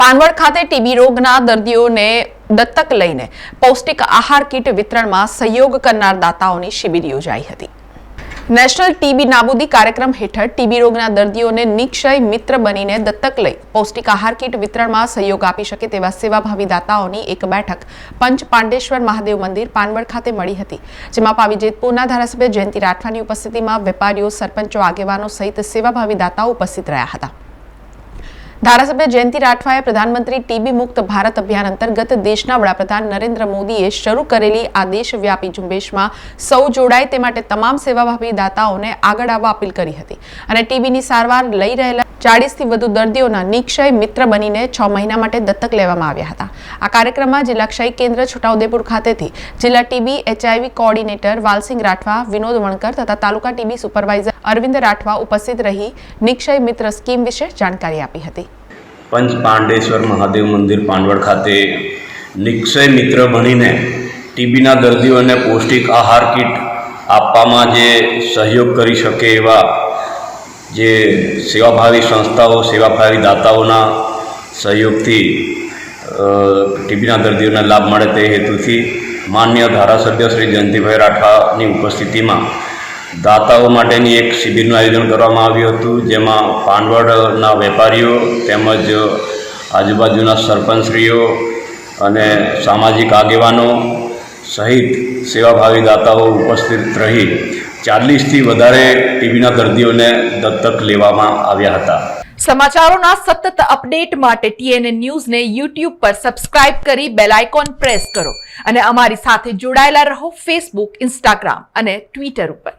પાનવડ ખાતે ટીબી રોગના દર્દીઓને દત્તક લઈને પૌષ્ટિક આહાર કીટ વિતરણમાં સહયોગ કરનાર દાતાઓની શિબિર યોજાઈ હતી. નેશનલ ટીબી નાબૂદી કાર્યક્રમ હેઠળ ટીબી રોગના દર્દીઓને નિક્ષય મિત્ર બનીને દત્તક લઈ પૌષ્ટિક આહાર કીટ વિતરણમાં સહયોગ આપી શકે તેવા સેવાભાવી દાતાઓની એક બેઠક પંચ પાંડેશ્વર મહાદેવ મંદિર પાનવડ ખાતે મળી હતી, જેમાં પાવી જેતપુરના ધારાસભ્ય જયંતિ રાઠવાની ઉપસ્થિતિમાં વેપારીઓ, સરપંચો, આગેવાનો સહિત સેવાભાવી દાતાઓ ઉપસ્થિત રહ્યા હતા. ધારાસભ્ય જયંતિ રાઠવાએ પ્રધાનમંત્રી ટીબી મુક્ત ભારત અભિયાન અંતર્ગત દેશના વડાપ્રધાન નરેન્દ્ર મોદીએ શરૂ કરેલી આ દેશવ્યાપી ઝુંબેશમાં સૌ જોડાય તે માટે તમામ સેવાભાવી દાતાઓને આગળ આવવા અપીલ કરી હતી. અને ટીબીની સારવાર લઈ રહેલા ચાળીસથી વધુ દર્દીઓના નિક્ષય મિત્ર બનીને છ મહિના માટે દત્તક લેવામાં આવ્યા હતા. આ કાર્યક્રમમાં જિલ્લા ક્ષય કેન્દ્ર છોટાઉદેપુર ખાતેથી જિલ્લા TB HIV coordinator Valsing Rathwa, Vinod Vankar તથા તાલુકા ટીબી સુપરવાઇઝર અરવિંદ રાઠવા ઉપસ્થિત રહી નિક્ષય મિત્ર સ્કીમ વિશે જાણકારી આપી હતી. પંચ પાંડેશ્વર મહાદેવ મંદિર પાંડવડ ખાતે નિક્ષય મિત્ર બનીને ટીબીના દર્દીઓને પૌષ્ટિક આહાર કીટ આપવામાં જે સહયોગ કરી શકે એવા જે સેવાભાવી સંસ્થાઓ, સેવાભાવી દાતાઓના સહયોગથી ટીબીના દર્દીઓને લાભ મળે તે હેતુથી માન્ય ધારાસભ્ય શ્રી જયંતિભાઈ રાઠવાની ઉપસ્થિતિમાં દાતાઓ માટેની એક શિબિરનું આયોજન કરવામાં આવ્યું હતું, જેમાં પાનવડના વેપારીઓ તેમજ આજુબાજુના સરપંચશ્રીઓ અને સામાજિક આગેવાનો સહિત સેવાભાવી દાતાઓ ઉપસ્થિત રહી ચાલીસથી વધારે ટીબીના દર્દીઓને દત્તક લેવામાં આવ્યા હતા. સમાચારોના સતત અપડેટ માટે ટીએનએ ન્યૂઝને યુટ્યુબ પર સબસ્ક્રાઇબ કરી બેલ આઇકોન પ્રેસ કરો અને અમારી સાથે જોડાયેલા રહો ફેસબુક, ઇન્સ્ટાગ્રામ અને ટ્વિટર ઉપર.